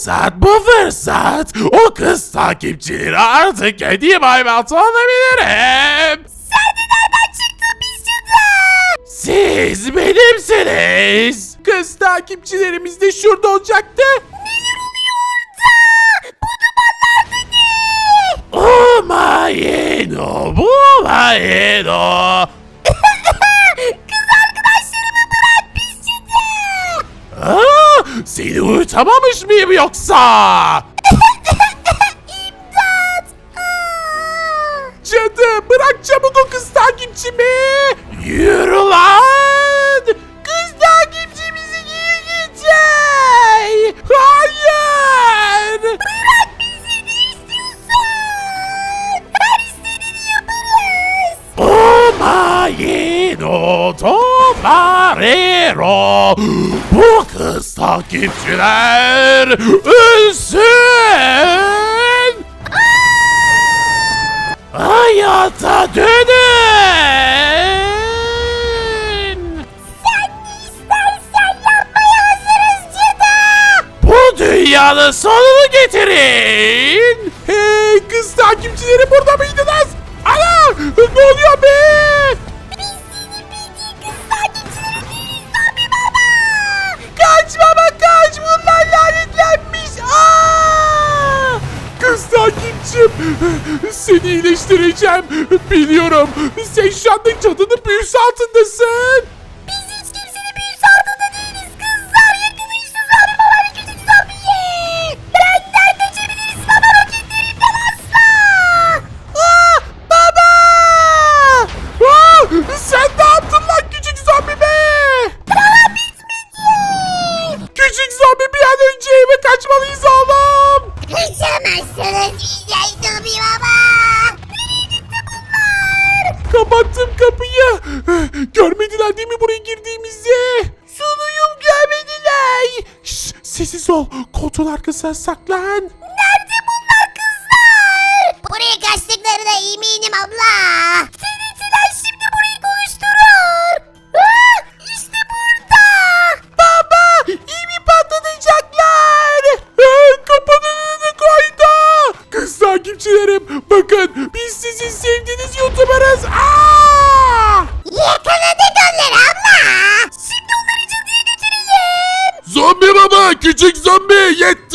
fırsat bu fırsat. O kız takipçileri artık kendi hayatı alabilirim. Sen de nereden çıktın biz cadı? Siz benimsiniz. Kız takipçilerimiz de şurada olacaktı. Mıyım yoksa? İmdat. Aa! Cadı bırak çabuk o kız takipçimi. Yürü lan. Kız takipçimizi yiyecek. Hayır. Bırak bizi ne istiyorsun? Her istediğini yaparız. Omayino tomarero. Bu kız takipçiler ölsün. Hayata dönün. Sen ne istersen yapmaya hazırız cadı. Bu dünyanın sonunu getirin. Hey kız takipçileri burada mıydınız? Ana ne oluyor be? Seni iyileştireceğim. Biliyorum sen şu anda cadının büyüsü altındasın. Ol. Koltuğun arkasına saklan. Nerede bunlar kızlar? Buraya kaçtıklarına eminim abla.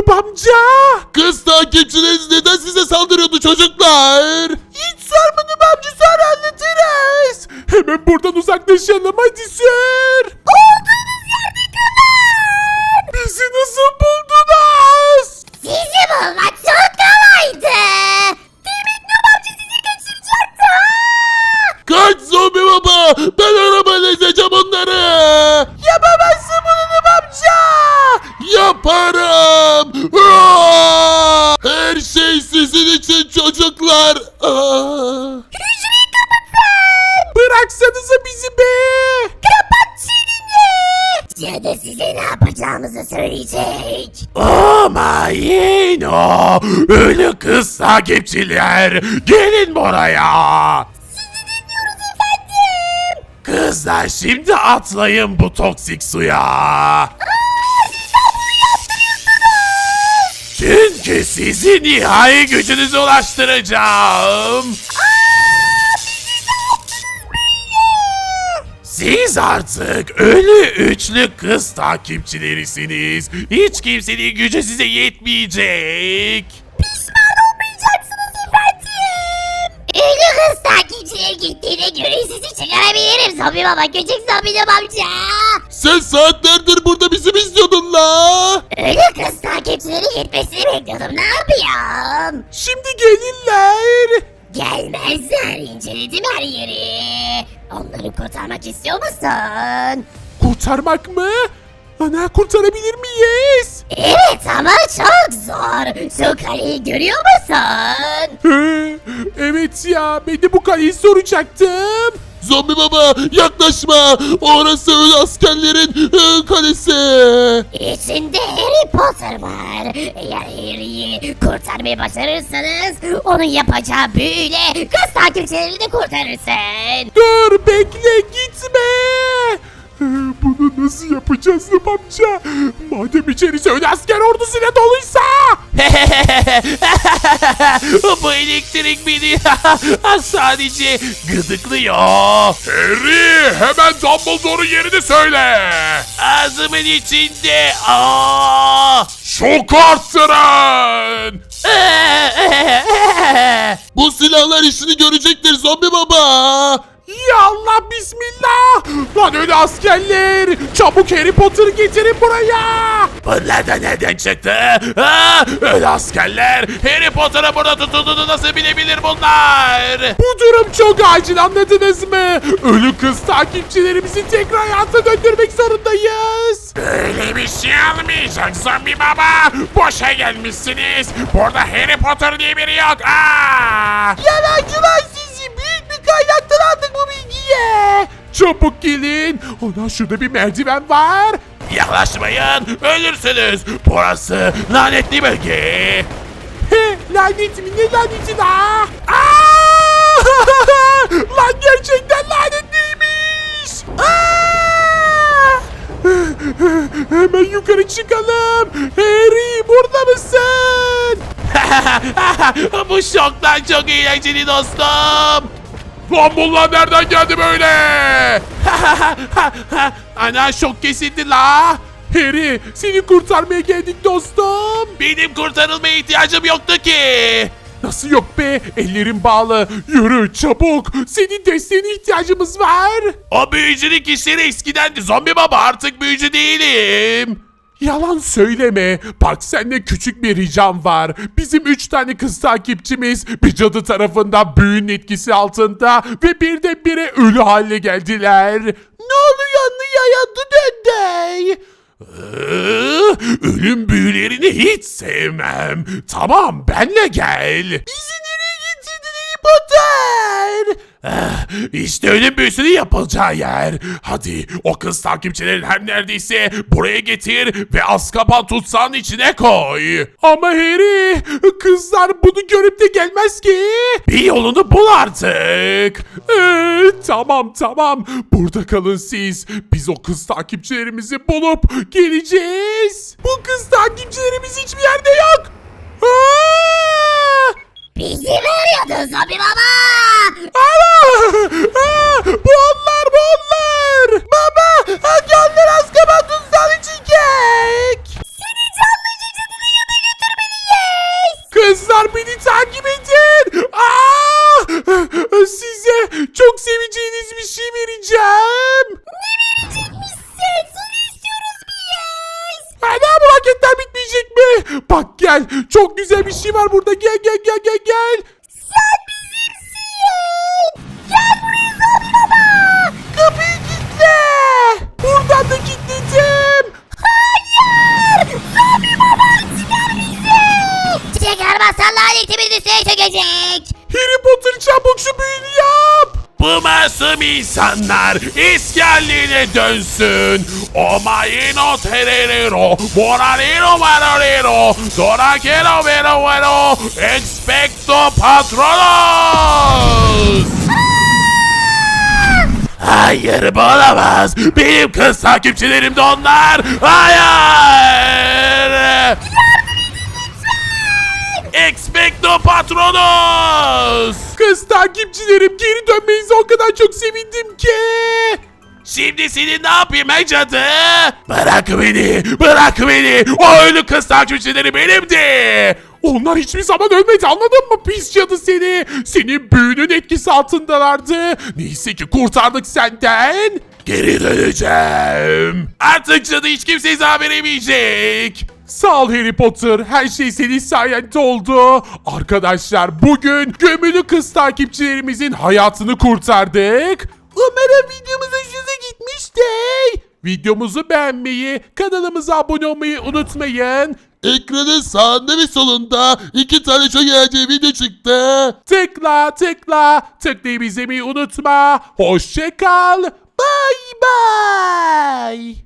Nub amca. Kız takipçileriniz neden size saldırıyordu çocuklar? Hiç sorma Nub amca sonra anlatırız. Hemen buradan uzaklaşalım hadi sür. Çocuklar! Aa! Bıraksanıza bizi be! Kapat çeneni. Cadı size ne yapacağımızı söyleyecek. Omayino! Ölü kız takipçiler! Gelin buraya! Kızlar şimdi atlayın bu toksik suya. Çünkü sizi nihai gücünüze ulaştıracağım. Siz artık ölü üçlü kız takipçilerisiniz. Hiç kimsenin gücü size yetmeyecek. Gittiğine göre sizi çıkarabilirim zombi baba küçük zombi amca. Sen saatlerdir burada bizi mi izliyordun la? Ölü kız takipçileri gitmesini bekliyordum ne yapayım? Şimdi gelirler. Gelmezler inceledim her yeri. Onları kurtarmak istiyor musun? Kurtarmak mı? Ana kurtarabilir miyiz? Evet ama çok zor. Şu kaleyi görüyor musun? Evet ya ben de bu kaleyi soracaktım. Zombi baba yaklaşma. Orası öyle askerlerin e, kalesi. İçinde Harry Potter var. Eğer Harry'i kurtarmayı başarırsanız onun yapacağı büyüyle kız takipçilerini kurtarırsın. Dur bekle gitme. Nasıl yapacağız Nub amca? Madem içerisi öyle asker ordusuyla doluysa. Bu elektrik beni sadece gıdıklıyor. Harry hemen Dumbledore'un yerini söyle. Ağzımın içinde. Aa! Şok arttırın. Bu silahlar işini görecektir zombi baba. Ya Allah bismillah. Lan öyle askerler. Çabuk Harry Potter'ı getirin buraya. Bunlar da nereden çıktı? Aa, öyle askerler. Harry Potter'a burada tutulduğunu nasıl bilebilir bunlar? Bu durum çok acil anladınız mı? Ölü kız takipçilerimizi tekrar hayata döndürmek zorundayız. Öyle bir şey olmayacak zombi baba. Boşa gelmişsiniz. Burada Harry Potter diye biri yok. Aa! Yalancılar sizi büyük bir kaynaktan bilgiye. Çabuk gelin. Ona şurada bir merdiven var. Yaklaşmayın. Ölürsünüz. Burası lanetli bölge. He, lanet mi ne laneti la? Lan gerçekten lanetliymiş. Hemen yukarı çıkalım. Harry burada mısın? Bu şoktan çok eğlenceli dostum. Lan bunlar nereden geldi böyle? Ana şok kesildi la. Harry seni kurtarmaya geldik dostum. Benim kurtarılmaya ihtiyacım yoktu ki. Nasıl yok be? Ellerim bağlı. Yürü çabuk. Senin desteğine ihtiyacımız var. O büyücülük işleri eskidendi zombi baba artık büyücü değilim. Yalan söyleme. Bak sende küçük bir ricam var. Bizim üç tane kız takipçimiz bir cadı tarafından büyünün etkisi altında ve birdenbire ölü haline geldiler. Ne oluyor Niya'ya döndey? Ee, ölüm büyülerini hiç sevmem. Tamam benle gel. Bizi nereye getirdin Potter? Ah, İşte ölüm büyüsünün yapılacağı yer. Hadi o kız takipçilerin her neredeyse buraya getir ve Azkaban tutsağın içine koy. Ama Harry kızlar bunu görüp de gelmez ki. Bir yolunu bul artık. Ee, tamam tamam. Burada kalın siz. Biz o kız takipçilerimizi bulup geleceğiz. Bu kız takipçilerimiz hiçbir yerde yok. Aa! Bizi mi arıyordun zombi baba? Aa! Aa! Bu onlar bu onlar. Baba hadi onlar Azkaban tutsağını çekek. Seni canlıca cadının yanına götürmeliyiz. Kızlar beni takip edin. Aa! Size çok seveceğiniz bir şey vereceğim. Çekmişsin. Seni istiyoruz biz. Ana bu vakitler bitmeyecek mi? Bak gel çok güzel bir şey var burada gel gel gel gel gel. Sen masum insanlar eski haline dönsün. O mayino tererero, moralero marorero, dorakero vero vero, expecto patronos. Hayır bu olamaz. Benim kız takipçilerim de onlar. Hayır. Patronos. Kız takipçilerim geri dönmenize o kadar çok sevindim ki. Şimdi seni ne yapayım he cadı? Bırak beni, bırak beni. O ölü kız takipçileri benimdi. Onlar hiçbir zaman ölmedi anladın mı pis cadı seni? Senin büyünün etkisi altındalardı. Neyse ki kurtardık senden. Geri döneceğim. Artık cadı hiç kimseye zarar veremeyecek. Sağ ol Harry Potter. Her şey senin sayende oldu. Arkadaşlar bugün gömülü kız takipçilerimizin hayatını kurtardık. Umarım videomuz hoşunuza gitmiştir. Videomuzu beğenmeyi, kanalımıza abone olmayı unutmayın. Ekranın sağında ve solunda iki tane çok eğlenceli video çıktı. Tıkla tıkla tıklayıp izlemeyi unutma. Hoşçakal. Bye bye.